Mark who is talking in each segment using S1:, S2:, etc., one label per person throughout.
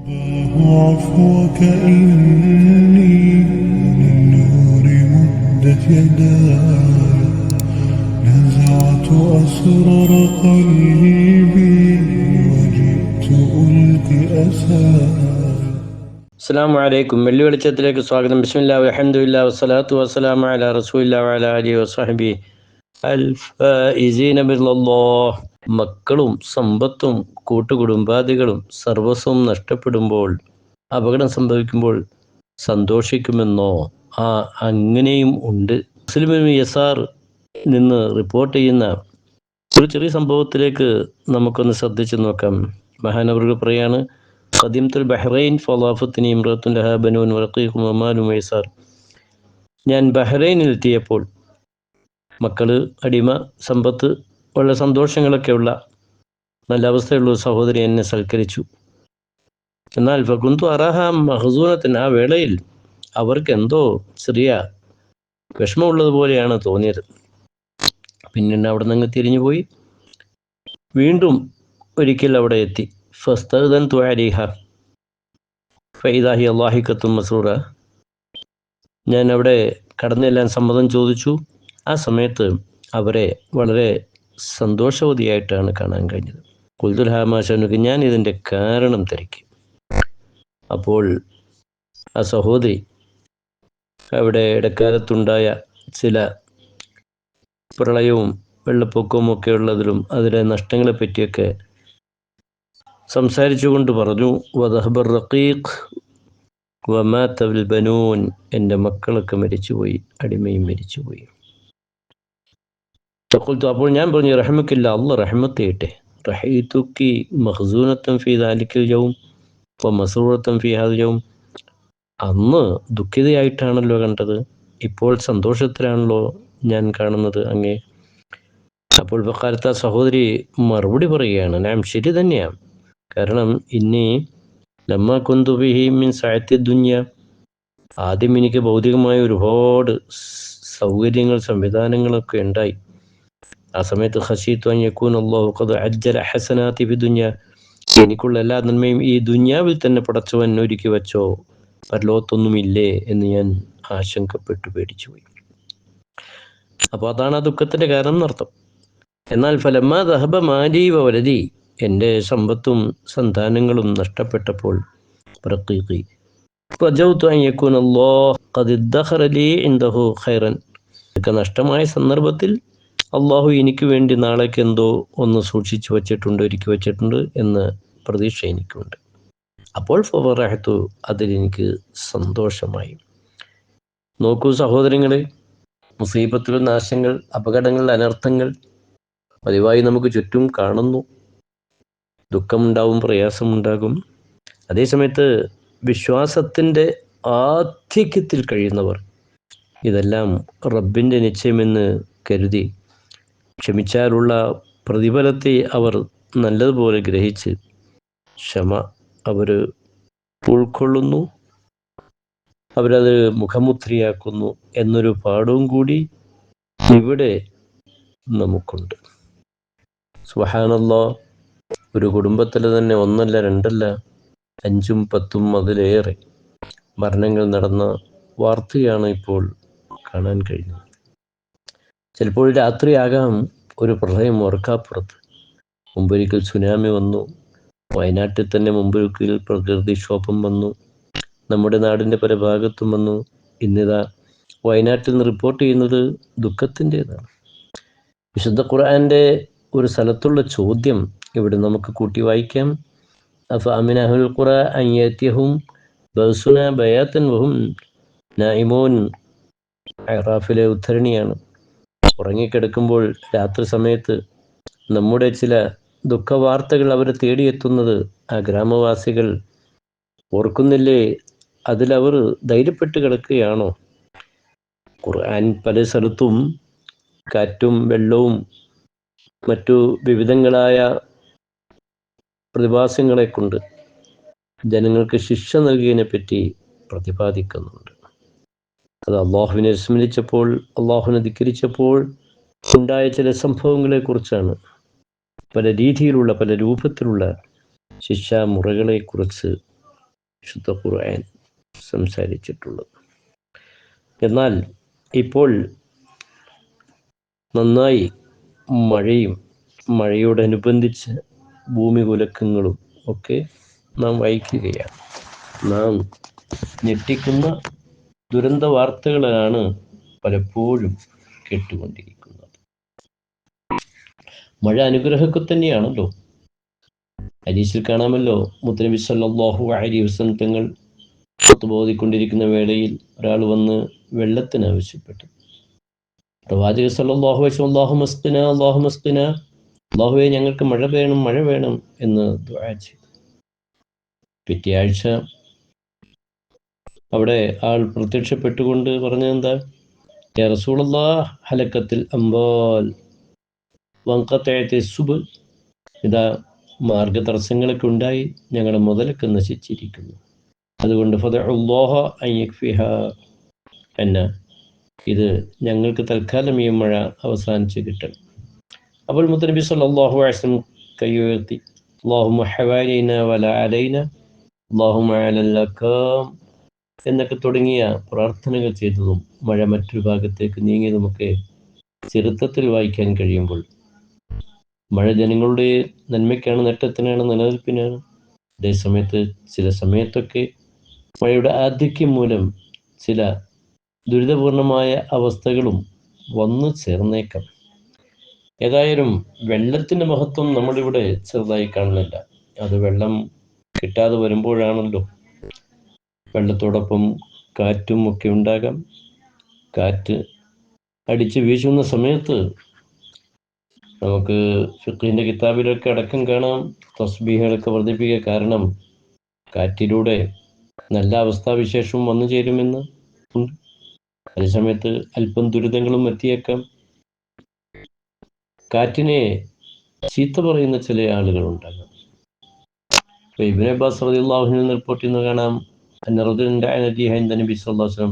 S1: عفوك إني للنور مدت يداي نزعت أسرار قلبي وجئت ألقي أساي
S2: അസ്സാം വലൈക്കും വെള്ളി വെളിച്ചത്തിലേക്ക് സ്വാഗതം ബിസ്മില്ലാ അലഹമുല്ല വസ്സലാത്തു വസ്സലാമു അല റസൂലില്ല വഅല അലി വസ്ഹബി മക്കളും സമ്പത്തും കൂട്ടുകുടുംബാദികളും സർവസ്വം നഷ്ടപ്പെടുമ്പോൾ അപകടം സംഭവിക്കുമ്പോൾ സന്തോഷിക്കുമെന്നോ? ആ അങ്ങനെയും ഉണ്ട്. മുസ്ലിം യസാർ നിന്ന് റിപ്പോർട്ട് ചെയ്യുന്ന ഒരു ചെറിയ സംഭവത്തിലേക്ക് നമുക്കൊന്ന് ശ്രദ്ധിച്ചു നോക്കാം. മഹാനവറുകൾ പറയാണ് ഖദീംത്തുൽ ബഹ്റൈൻ ഫലാഫത്തിന് ഇമ്രത്തുൽ ഹബനുൻ ബനൂൻ വറഖീഖും വമാലും വൈസാർ ഞാൻ ബഹ്റൈനിലെത്തിയപ്പോൾ മക്കൾ അടിമ സമ്പത്ത് ഉള്ള സന്തോഷങ്ങളൊക്കെയുള്ള നല്ല അവസ്ഥയുള്ള സഹോദരി എന്നെ സൽക്കരിച്ചു. എന്നാൽ ഫകുന്തു അറഹ മഹസൂനത്തിന് ആ വേളയിൽ അവർക്ക് എന്തോ ചെറിയ വിഷമമുള്ളതുപോലെയാണ് തോന്നിയത്. പിന്നീട് അവിടെ നിന്ന് തിരിഞ്ഞുപോയി വീണ്ടും ഒരിക്കൽ അവിടെ എത്തി. ഫസ്തൻ തുഅലിഹ ഫൈദാഹി അള്ളാഹിക്കത്തും മസൂറ. ഞാൻ അവിടെ കടന്നെല്ലാം സമ്മതം ചോദിച്ചു. ആ സമയത്ത് അവരെ വളരെ സന്തോഷവതിയായിട്ടാണ് കാണാൻ കഴിഞ്ഞത്. കുൽദുൽ ഹാമാഷനുക്ക് ഞാൻ ഇതിന്റെ കാരണം തിരക്കി. അപ്പോൾ ആ സഹോദരി അവിടെ ഇടക്കാലത്തുണ്ടായ ചില പ്രളയവും വെള്ളപ്പൊക്കവും ഒക്കെ ഉള്ളതിലും അതിലെ നഷ്ടങ്ങളെ പറ്റിയൊക്കെ സംസാരിച്ചുകൊണ്ട് പറഞ്ഞു വദഹബർ റഖീഖ് വമാത്തൽ ബനൂൻ എന്റെ മക്കളൊക്കെ മരിച്ചുപോയി അടിമയും മരിച്ചുപോയി. തക്കുൽത്തു അപ്പോൾ ഞാൻ പറഞ്ഞു റഹ്മക്കില്ല അല്ല റഹ്മത്ത് ചെയ്യട്ടെ റഹീത്തുക്കി മഹസൂനത്തം ഫി ദാലിക്കൽ ജവും ഇപ്പോൾ മസൂറത്തം ഫി ഹാദ് ജവും അന്ന് ദുഃഖിതയായിട്ടാണല്ലോ കണ്ടത്. ഇപ്പോൾ സന്തോഷത്തിലാണല്ലോ ഞാൻ കാണുന്നത് അങ്ങേ. അപ്പോൾ കാലത്ത് ആ സഹോദരി മറുപടി പറയുകയാണ് ഞാൻ ശരി തന്നെയാണ് കാരണം ഇനി ലമ്മ കുന്തുബിഹി മീൻ സാഹിത്യ ദുന്യ. ആദ്യം എനിക്ക് ഭൗതികമായ ഒരുപാട് സൗകര്യങ്ങൾ സംവിധാനങ്ങളൊക്കെ ഉണ്ടായി. ആ സമയത്ത് ഹസീത്ത് അഞ്ഞക്കൂൻ അള്ളാഹു അജ്ജല ഹസനാത്തി ബി ദുന്യ എനിക്കുള്ള എല്ലാ നന്മയും ഈ ദുന്യാവിൽ തന്നെ പടച്ചവൻ ഒരുക്കി വച്ചോ. പരലോകത്തൊന്നുമില്ലേ എന്ന് ഞാൻ ആശങ്കപ്പെട്ടു പേടിച്ചു പോയി. അപ്പോൾ അതാണ് ആ ദുഃഖത്തിന്റെ കാരണം എന്നർത്ഥം. എന്നാൽ ഫലമ്മ ദഹബ മാലി വലതി എന്റെ സമ്പത്തും സന്താനങ്ങളും നഷ്ടപ്പെട്ടപ്പോൾ ഖദ് ഖൈറൻ. ഇതൊക്കെ നഷ്ടമായ സന്ദർഭത്തിൽ അള്ളാഹു എനിക്ക് വേണ്ടി നാളേക്ക് എന്തോ ഒന്ന് സൂക്ഷിച്ചു വച്ചിട്ടുണ്ട് ഒരുക്കി വച്ചിട്ടുണ്ട് എന്ന് പ്രതീക്ഷ എനിക്കുണ്ട്. അപ്പോൾ ഫവറഹത്തു അതിലെനിക്ക് സന്തോഷമായി. നോക്കൂ സഹോദരങ്ങളെ മുസീബത്തുകൾ നാശങ്ങൾ അപകടങ്ങൾ അനർത്ഥങ്ങൾ പതിവായി നമുക്ക് ചുറ്റും കാണുന്നു. ദുഃഖമുണ്ടാവും പ്രയാസമുണ്ടാകും. അതേസമയത്ത് വിശ്വാസത്തിന്റെ ആധിക്യത്തിൽ കഴിയുന്നവർ ഇതെല്ലാം റബ്ബിന്റെ നിശ്ചയമെന്ന് കരുതി ക്ഷമിച്ചാലുള്ള പ്രതിഫലത്തെ അവർ നല്ലതുപോലെ ഗ്രഹിച്ച് ക്ഷമ അവർ ഉൾക്കൊള്ളുന്നു. അവരത് മുഖമുദ്രയാക്കുന്നു എന്നൊരു പാഠവും കൂടി ഇവിടെ നമുക്കുണ്ട്. സുഹാനല്ലോ ഒരു കുടുംബത്തിൽ തന്നെ ഒന്നല്ല രണ്ടല്ല അഞ്ചും പത്തും അതിലേറെ മരണങ്ങൾ നടന്ന വാർത്തയാണ് ഇപ്പോൾ കാണാൻ കഴിയുന്നത് ചിലപ്പോൾ രാത്രിയാകാം ഒരു പ്രളയം ഓർക്കാപ്പുറത്ത്. മുമ്പൊരിക്കൽ സുനാമി വന്നു. വയനാട്ടിൽ തന്നെ മുമ്പൊരിക്കൽ പ്രകൃതിക്ഷോഭം വന്നു. നമ്മുടെ നാടിന്റെ പല ഭാഗത്തും വന്നു. ഇന്നിതാ വയനാട്ടിൽ നിന്ന് റിപ്പോർട്ട് ചെയ്യുന്നത് ദുഃഖത്തിന്റെതാണ്. വിശുദ്ധ ഖുർആന്റെ ഒരു സ്ഥലത്തുള്ള ചോദ്യം ഇവിടെ നമുക്ക് കൂട്ടി വായിക്കാം. അഫ അഹുൽ ഖുറ അയ്യത്യഹും ബസുന ബയാത്തൻ വഹും നൈമോൻ അറാഫിലെ ഉദ്ധരണിയാണ്. ഉറങ്ങിക്കിടക്കുമ്പോൾ രാത്രി സമയത്ത് നമ്മുടെ ചില ദുഃഖവാർത്തകൾ അവർ തേടിയെത്തുന്നത് ആ ഗ്രാമവാസികൾ ഓർക്കുന്നില്ലേ? അതിലവർ ധൈര്യപ്പെട്ട് കിടക്കുകയാണോ? ഖുർആൻ പല സ്ഥലത്തും കാറ്റും വെള്ളവും മറ്റു വിവിധങ്ങളായ പ്രതിഭാസങ്ങളെ കൊണ്ട് ജനങ്ങൾക്ക് ശിക്ഷ നൽകിയതിനെ പറ്റി പ്രതിപാദിക്കുന്നുണ്ട്. അത് അള്ളാഹുവിനെ സ്മരിച്ചപ്പോൾ അള്ളാഹുവിനെ ധിക്കരിച്ചപ്പോൾ ഉണ്ടായ ചില സംഭവങ്ങളെ കുറിച്ചാണ് പല രീതിയിലുള്ള പല രൂപത്തിലുള്ള ശിക്ഷാമുറകളെക്കുറിച്ച് വിശുദ്ധ ഖുർആൻ സംസാരിച്ചിട്ടുള്ളത്. എന്നാൽ ഇപ്പോൾ നന്നായി മഴയും മഴയോടനുബന്ധിച്ച് ഭൂമി കുലക്കങ്ങളും ഒക്കെ നാം വഹിക്കുകയാണ്. നാം ഞെട്ടിക്കുന്ന ദുരന്ത വാർത്തകളാണ് പലപ്പോഴും കേട്ടുകൊണ്ടിരിക്കുന്നത്. മഴ അനുഗ്രഹമൊക്കെ തന്നെയാണല്ലോ. ഹരീസിൽ കാണാമല്ലോ മുത്തനബി സല്ലല്ലാഹു അലൈഹി വസല്ലം തങ്ങൾ ബോധിക്കൊണ്ടിരിക്കുന്ന വേളയിൽ ഒരാൾ വന്ന് വെള്ളത്തിന് ആവശ്യപ്പെട്ടു. പ്രവാചക സല്ലാഹു അലൈഹി അള്ളാഹു മസ്തിന അള്ളാഹു മസ്തിന അള്ളാഹുവെ ഞങ്ങൾക്ക് മഴ വേണം മഴ വേണം എന്ന് ദുആ ചെയ്തു. പിറ്റേ ആഴ്ച അവിടെ ആൾ പ്രത്യക്ഷപ്പെട്ടുകൊണ്ട് പറഞ്ഞതെന്താ? യാ റസൂലല്ലാ ഹലക്കത്തിൽ അമ്പാൽ വങ്കത്തേത്തെ സുബ് ഇതാ മാർഗതടസ്സങ്ങളൊക്കെ ഉണ്ടായി ഞങ്ങളുടെ മുതലൊക്കെ നശിച്ചിരിക്കുന്നു. അതുകൊണ്ട് ഫതഹ അയ്യഫിഹ എന്ന ഇത് ഞങ്ങൾക്ക് തൽക്കാലം ഈ മഴ അവസാനിച്ച് കിട്ടണം. അപ്പോൾ മുത്തനബി സല്ലാഹു അലൈഹി വസല്ലം കൈ ഉയർത്തി അല്ലാഹുമ്മ ഹവാലൈന വല അലൈന അള്ളാഹു അലൽ അക്കാം എന്നൊക്കെ തുടങ്ങിയ പ്രാർത്ഥനകൾ ചെയ്തതും മഴ മറ്റൊരു ഭാഗത്തേക്ക് നീങ്ങിയതുമൊക്കെ ചെറുത്തത്തിൽ വായിക്കാൻ കഴിയുമ്പോൾ. മഴ ജനങ്ങളുടെ നന്മയ്ക്കാണ് നേട്ടത്തിനാണ് നിലനിൽപ്പിനാണ്. അതേസമയത്ത് ചില സമയത്തൊക്കെ മഴയുടെ ആധിക്യം മൂലം ചില ദുരിതപൂർണമായ അവസ്ഥകളും വന്നു ചേർന്നേക്കാം. ഏതായാലും വെള്ളത്തിന്റെ മഹത്വം നമ്മളിവിടെ ചെറുതായി കാണുന്നില്ല. അത് വെള്ളം കിട്ടാതെ വരുമ്പോഴാണല്ലോ വെള്ളത്തോടൊപ്പം കാറ്റും ഒക്കെ ഉണ്ടാകാം. കാറ്റ് അടിച്ച് വീശുന്ന സമയത്ത് നമുക്ക് ഫിഖിന്റെ കിതാബിലൊക്കെ അടക്കം കാണാം. തസ്ബീഹുകളൊക്കെ വർദ്ധിപ്പിക്കുക കാരണം കാറ്റിലൂടെ നല്ല അവസ്ഥാവിശേഷവും വന്നു ചേരുമെന്ന് ഉണ്ട്. അതേസമയത്ത് അല്പം ദുരിതങ്ങളും എത്തിയേക്കാം. കാറ്റിനെ ചീത്ത പറയുന്ന ചില ആളുകൾ ഉണ്ടാകാം ഇപ്പൊ ഇബിൻ അബ്ബാസ് റളിയല്ലാഹുവിൽ റിപ്പോർട്ട് ചെയ്യുന്ന കാണാം. അലൈഹി വസല്ലം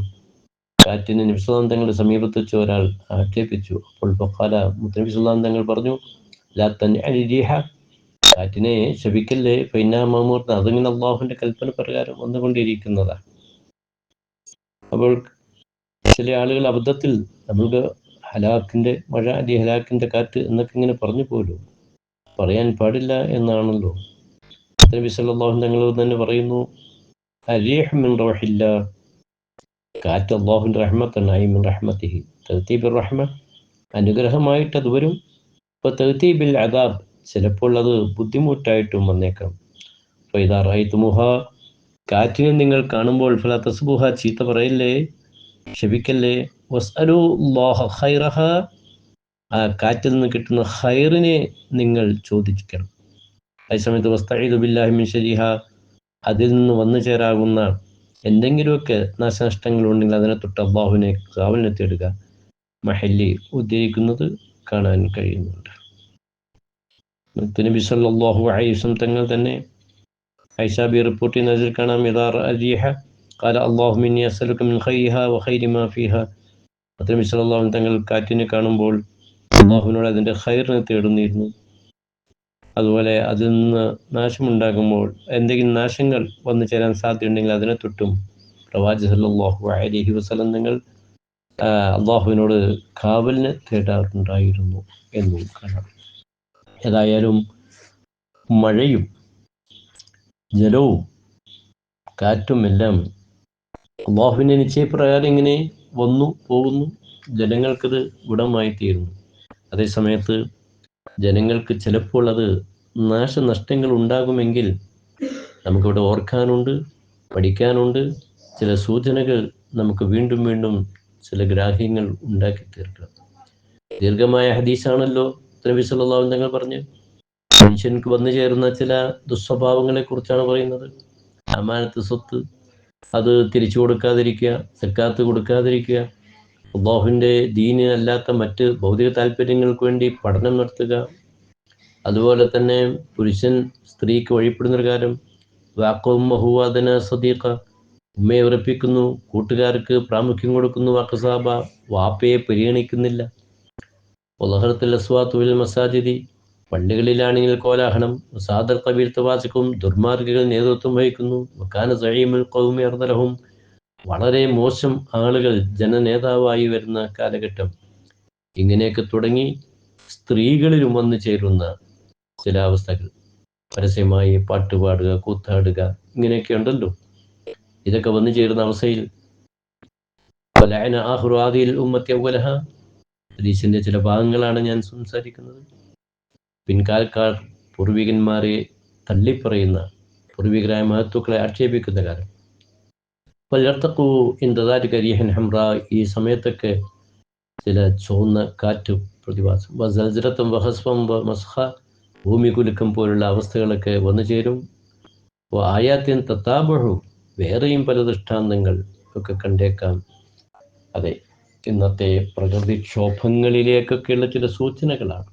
S2: കാറ്റിനെ നബി സല്ലല്ലാഹു തങ്ങളുടെ സമീപത്ത് വെച്ച് ഒരാൾ ആക്ഷേപിച്ചു. അപ്പോൾ ഫഖാല മുത്തനബി സല്ലല്ലാഹു തങ്ങൾ പറഞ്ഞു ലാ തൻഅനി റീഹ കാറ്റിനെ ശപിക്കല്ലേ? ഫൈനാ മമൂർന്ന അതിങ്ങനെ അള്ളാഹുവിന്റെ കൽപ്പന പ്രകാരം വന്നുകൊണ്ടിരിക്കുന്നതാണ് അപ്പോൾ ചില ആളുകൾ അബദ്ധത്തിൽ നമ്മൾക്ക് ഹലാക്കിന്റെ മഴ അല്ലെ ഹലാക്കിന്റെ കാറ്റ് എന്നൊക്കെ ഇങ്ങനെ പറഞ്ഞു പോലും. പറയാൻ പാടില്ല എന്നാണല്ലോ. നബി സല്ലല്ലാഹു തങ്ങൾ തന്നെ പറയുന്നു അരീഹ് മിൻ റഹില്ല കാറ്റ് അള്ളാഹുവിന്റെ റഹ്മത്താണ് ഐ മിൻ റഹ്മത്തിഹി തഹ്തീബിർ റഹ്മ അനുഗ്രഹമായിട്ട് അത് വരും. ഇപ്പോൾ തഹ്തീബിൽ അദാബ് ചിലപ്പോൾ അത് ബുദ്ധിമുട്ടായിട്ടും വന്നേക്കാം. അപ്പോൾ ഇതാ റൈത്തുമുഹ കാറ്റിനെ നിങ്ങൾ കാണുമ്പോൾ ഫല തസ്ബുഹ ചീത്ത പറയില്ലേ? ക്ഷമിക്കല്ലേ? വസ്അലു അല്ലാഹ ഖൈറഹ. ആ കാറ്റിൽ നിന്ന് കിട്ടുന്ന ഹൈറിനെ നിങ്ങൾ ചോദിക്കണം. അതേസമയത്ത് വസ്തഈദു ബില്ലാഹി മിൻ ശരിഹ. അതിൽ നിന്ന് വന്നു ചേരാകുന്ന എന്തെങ്കിലുമൊക്കെ നാശനഷ്ടങ്ങളുണ്ടെങ്കിൽ അതിനെ തൊട്ട് അള്ളാഹുവിനെ കാവലിനെ തേടുക മഹല്ലി ഉദ്ദേശിക്കുന്നത് കാണാൻ കഴിയുന്നുണ്ട്. നബി സല്ലാഹു അലൈവം തങ്ങൾ തന്നെ ഐഷാബി റിപ്പോർട്ട് ചെയ്യുന്ന അതിൽ കാണാം യഥാർ അലിഹ കാല അള്ളാഹുമിനി അസലുക്ക മിൻ ഖൈഹ വഖൈരി നബി തങ്ങൾ കാറ്റിനെ കാണുമ്പോൾ അള്ളാഹുവിനോട് അതിന്റെ ഖൈറിനെ തേടുന്നിരുന്നു. അതുപോലെ അതിൽ നിന്ന് നാശമുണ്ടാകുമ്പോൾ എന്തെങ്കിലും നാശങ്ങൾ വന്നു ചേരാൻ സാധ്യതയുണ്ടെങ്കിൽ അതിനെ തൊട്ടും. പ്രവാചി സല്ലാഹു അലഹി വസ്ലം നിങ്ങൾ അള്ളാഹുവിനോട് കാവലിന് തേടാറുണ്ടായിരുന്നു എന്നും കാണാം. ഏതായാലും മഴയും ജലവും കാറ്റും എല്ലാം അള്ളാഹുവിന്റെ നിശ്ചയപ്രകാരം ഇങ്ങനെ വന്നു പോകുന്നു. ജനങ്ങൾക്കത് ഗുണമായി തീരുന്നു. അതേസമയത്ത് ജനങ്ങൾക്ക് ചിലപ്പോൾ അത് നാശനഷ്ടങ്ങൾ ഉണ്ടാകുമെങ്കിൽ നമുക്കിവിടെ ഓർക്കാനുണ്ട് പഠിക്കാനുണ്ട്. ചില സൂചനകൾ നമുക്ക് വീണ്ടും വീണ്ടും ചില ഗ്രാഹ്യങ്ങൾ ഉണ്ടാക്കി തീർക്കണം ദീർഘമായ ഹദീസാണല്ലോ നബി അലൈഹി തങ്ങൾ പറഞ്ഞു. മനുഷ്യനക്ക് വന്നു ചേരുന്ന ചില ദുസ്വഭാവങ്ങളെ കുറിച്ചാണ് പറയുന്നത്. അമാനത്ത് സ്വത്ത് അത് തിരിച്ചു കൊടുക്കാതിരിക്കുക സക്കാത്ത് കൊടുക്കാതിരിക്കുക അള്ളാഹുവിന്റെ ദീനിനല്ലാത്ത മറ്റ് ഭൗതിക താല്പര്യങ്ങൾക്ക് വേണ്ടി പഠനം നടത്തുക. അതുപോലെ തന്നെ പുരുഷൻ സ്ത്രീക്ക് വഴിപ്പെടുന്ന കാര്യം വാക്കവും മഹുവാദന സദീഖ. ഉമ്മയെ ഉറപ്പിക്കുന്നു കൂട്ടുകാർക്ക് പ്രാമുഖ്യം കൊടുക്കുന്നു വാക്കസാബ വാപ്പയെ പരിഗണിക്കുന്നില്ല. ഉലഹറത്തിൽ അസ്വാത്തുവിൽ മസാജിദി പള്ളികളിലാണെങ്കിൽ കോലാഹലം സാദർ കബീർ തവാസിക്കും ദുർമാർഗികൾ നേതൃത്വം വഹിക്കുന്നു. വക്കാന സഴീമുൽ കൗമി അർദലഹും വളരെ മോശം ആളുകൾ ജനനേതാവായി വരുന്ന കാലഘട്ടം. ഇങ്ങനെയൊക്കെ തുടങ്ങി സ്ത്രീകളിലും വന്നു ചേരുന്ന ചില അവസ്ഥകൾ പരസ്യമായി പാട്ടുപാടുക കൂത്താടുക ഇങ്ങനെയൊക്കെ ഉണ്ടല്ലോ. ഇതൊക്കെ വന്നു ചേരുന്ന അവസ്ഥയിൽ. ഹദീസിന്റെ ചില ഭാഗങ്ങളാണ് ഞാൻ സംസാരിക്കുന്നത്. പിൻകാലക്കാർ പൂർവികന്മാരെ തള്ളിപ്പറയുന്ന പൂർവികരായ മഹത്വക്കളെ ആക്ഷേപിക്കുന്ന കാലം. പലർത്തക്കു ഇന്താരി കരിയഹൻ ഹംറ ഈ സമയത്തൊക്കെ ചില ചുവന്ന കാറ്റ് പ്രതിഭാസം. വസൽജറത്തും വഹസ്വം മസ്ഹ ഭൂമി കുലുക്കം പോലുള്ള അവസ്ഥകളൊക്കെ വന്നു ചേരും. ആയാത്യൻ തത്താബഹു വേറെയും പല ദൃഷ്ടാന്തങ്ങൾ ഒക്കെ കണ്ടേക്കാം. അതെ ഇന്നത്തെ പ്രകൃതിക്ഷോഭങ്ങളിലേക്കൊക്കെയുള്ള ചില സൂചനകളാണ്.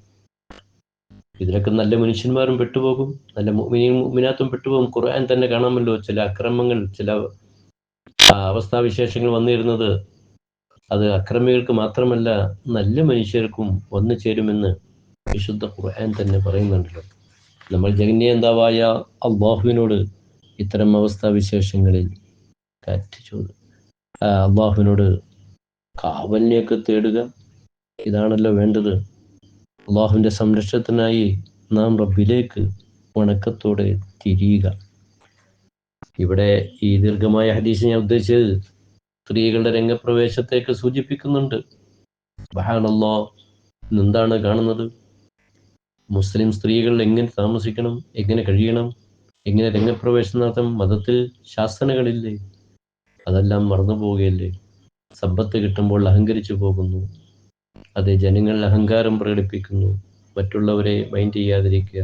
S2: ഇതിലൊക്കെ നല്ല മനുഷ്യന്മാരും പെട്ടുപോകും നല്ല മുമിനാത്തും പെട്ടുപോകും. ഖുർആൻ തന്നെ കാണാമല്ലോ ചില അക്രമങ്ങൾ ചില അവസ്ഥാവിശേഷങ്ങൾ വന്നിരുന്നത് അത് അക്രമികൾക്ക് മാത്രമല്ല നല്ല മനുഷ്യർക്കും വന്നു ചേരുമെന്ന് വിശുദ്ധ ഖുർആൻ തന്നെ പറയുന്നുണ്ടല്ലോ. നമ്മൾ ജഗന്യന്താവായ അള്ളാഹുവിനോട് ഇത്തരം അവസ്ഥാവിശേഷങ്ങളിൽ കാറ്റ് ചോദ അള്ളാഹുവിനോട് കാവലിനെയൊക്കെ തേടുക. ഇതാണല്ലോ വേണ്ടത്. അള്ളാഹുവിന്റെ സംരക്ഷണത്തിനായി നാം റബ്ബിലേക്ക് വണക്കത്തോടെ തിരിയുക. ഇവിടെ ഈ ദീർഘമായ ഹദീസ് ഞാൻ ഉദ്ദേശിച്ചത് സ്ത്രീകളുടെ രംഗപ്രവേശത്തേക്ക് സൂചിപ്പിക്കുന്നുണ്ട്. ബഹാനല്ലോ എന്താണ് കാണുന്നത്? മുസ്ലിം സ്ത്രീകൾ എങ്ങനെ താമസിക്കണം? എങ്ങനെ കഴിയണം? എങ്ങനെ രംഗപ്രവേശനം നടത്തണം? മതത്തിൽ ശാസനകളില്ലേ? അതെല്ലാം മറന്നു പോവുകയല്ലേ? സമ്പത്ത് കിട്ടുമ്പോൾ അഹങ്കരിച്ചു പോകുന്നു. അത് ജനങ്ങൾ അഹങ്കാരം പ്രകടിപ്പിക്കുന്നു. മറ്റുള്ളവരെ മൈൻഡ് ചെയ്യാതിരിക്കുക.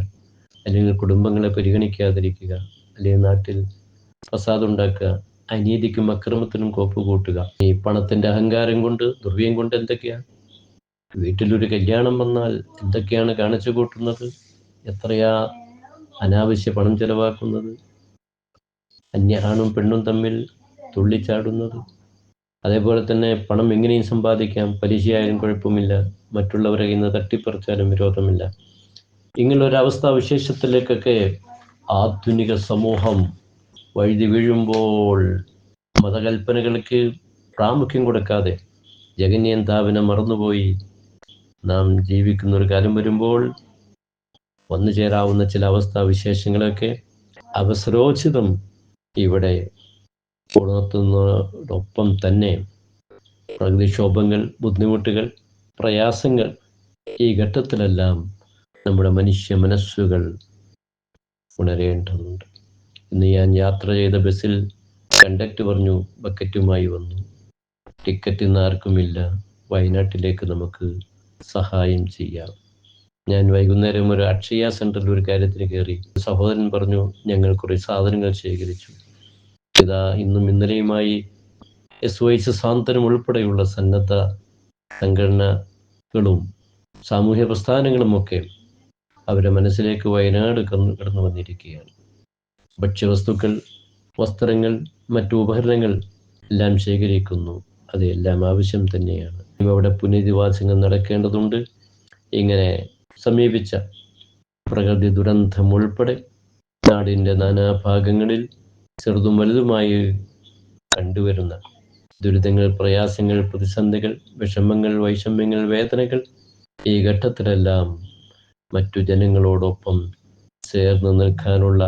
S2: അല്ലെങ്കിൽ കുടുംബങ്ങളെ പരിഗണിക്കാതിരിക്കുക. അല്ലെങ്കിൽ നാട്ടിൽ ഫസാദ് ഉണ്ടാക്കുക അനീതിക്കും അക്രമത്തിനും കോപ്പ് കൂട്ടുക. ഈ പണത്തിന്റെ അഹങ്കാരം കൊണ്ട് ദുർവ്യം കൊണ്ട് എന്തൊക്കെയാണ്? വീട്ടിലൊരു കല്യാണം വന്നാൽ എന്തൊക്കെയാണ് കാണിച്ചു കൂട്ടുന്നത്? എത്രയാ അനാവശ്യ പണം ചെലവാക്കുന്നത്? അന്യ പെണ്ണും തമ്മിൽ തുള്ളിച്ചാടുന്നത്? അതേപോലെ തന്നെ പണം എങ്ങനെയും സമ്പാദിക്കാം പലിശയായാലും കുഴപ്പമില്ല മറ്റുള്ളവരെ ഇന്ന് തട്ടിപ്പറിച്ചാലും വിരോധമില്ല. ഇങ്ങനൊരവസ്ഥാ വിശേഷത്തിലേക്കൊക്കെ ആധുനിക സമൂഹം വഴുതി വീഴുമ്പോൾ മതകൽപ്പനകൾക്ക് പ്രാമുഖ്യം കൊടുക്കാതെ ജഗന്യന്താവിനെ മറന്നുപോയി. നാം ജീവിക്കുന്ന ഒരു കാലം വരുമ്പോൾ വന്നു ചേരാവുന്ന ചില അവസ്ഥാ വിശേഷങ്ങളൊക്കെ അവസരോചിതം ഇവിടെ ഉണർത്തുന്നതോടൊപ്പം തന്നെ പ്രകൃതിക്ഷോഭങ്ങൾ ബുദ്ധിമുട്ടുകൾ പ്രയാസങ്ങൾ ഈ ഘട്ടത്തിലെല്ലാം നമ്മുടെ മനുഷ്യ മനസ്സുകൾ ഉണരേണ്ടതുണ്ട്. ഇന്ന് ഞാൻ യാത്ര ചെയ്ത ബസ്സിൽ കണ്ടക്ടർ പറഞ്ഞു ബക്കറ്റുമായി വന്നു. ടിക്കറ്റ് ഇന്ന് ആർക്കുമില്ല വയനാട്ടിലേക്ക് നമുക്ക് സഹായം ചെയ്യാം. ഞാൻ വൈകുന്നേരം ഒരു അക്ഷയ സെന്ററിൽ ഒരു കാര്യത്തിന് കയറി. സഹോദരൻ പറഞ്ഞു ഞങ്ങൾ കുറേ സാധനങ്ങൾ ശേഖരിച്ചു. ഇതാ ഇന്നും ഇന്നലെയുമായി എസ് വൈ സാന്ത്വനം ഉൾപ്പെടെയുള്ള സന്നദ്ധ സംഘടനകളും സാമൂഹ്യ പ്രസ്ഥാനങ്ങളുമൊക്കെ അവരുടെ മനസ്സിലേക്ക് വയനാട് കടന്നു വന്നിരിക്കുകയാണ്. ഭക്ഷ്യവസ്തുക്കൾ വസ്ത്രങ്ങൾ മറ്റു ഉപകരണങ്ങൾ എല്ലാം ശേഖരിക്കുന്നു. അതെല്ലാം ആവശ്യം തന്നെയാണ്. അവിടെ പുനരധിവാസങ്ങൾ നടക്കേണ്ടതുണ്ട്. ഇങ്ങനെ സമീപിച്ച പ്രകൃതി ദുരന്തം ഉൾപ്പെടെ നാടിന്റെ നാനാഭാഗങ്ങളിൽ ചെറുതും വലുതുമായി കണ്ടുവരുന്ന ദുരിതങ്ങൾ പ്രയാസങ്ങൾ പ്രതിസന്ധികൾ വിഷമങ്ങൾ വൈഷമ്യങ്ങൾ വേദനകൾ ഈ ഘട്ടത്തിലെല്ലാം മറ്റു ജനങ്ങളോടൊപ്പം ചേർന്ന് നിൽക്കാനുള്ള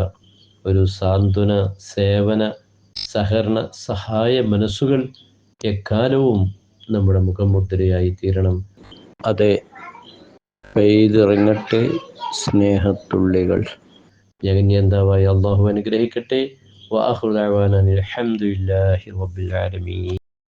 S2: ഒരു സാന്ത്വന സേവന സഹകരണ സഹായ മനസ്സുകൾ എക്കാലവും നമ്മുടെ മുഖമുദ്രയായി തീരണം. അതെ പെയ്തിറങ്ങട്ടെ സ്നേഹത്തുള്ളികൾ. ജഗന്യന്താവായ അള്ളാഹു അനുഗ്രഹിക്കട്ടെ. വാഹുദാവാൻ അലഹമുല്ലാഹി റബ്ബിൽ ആലമീൻ.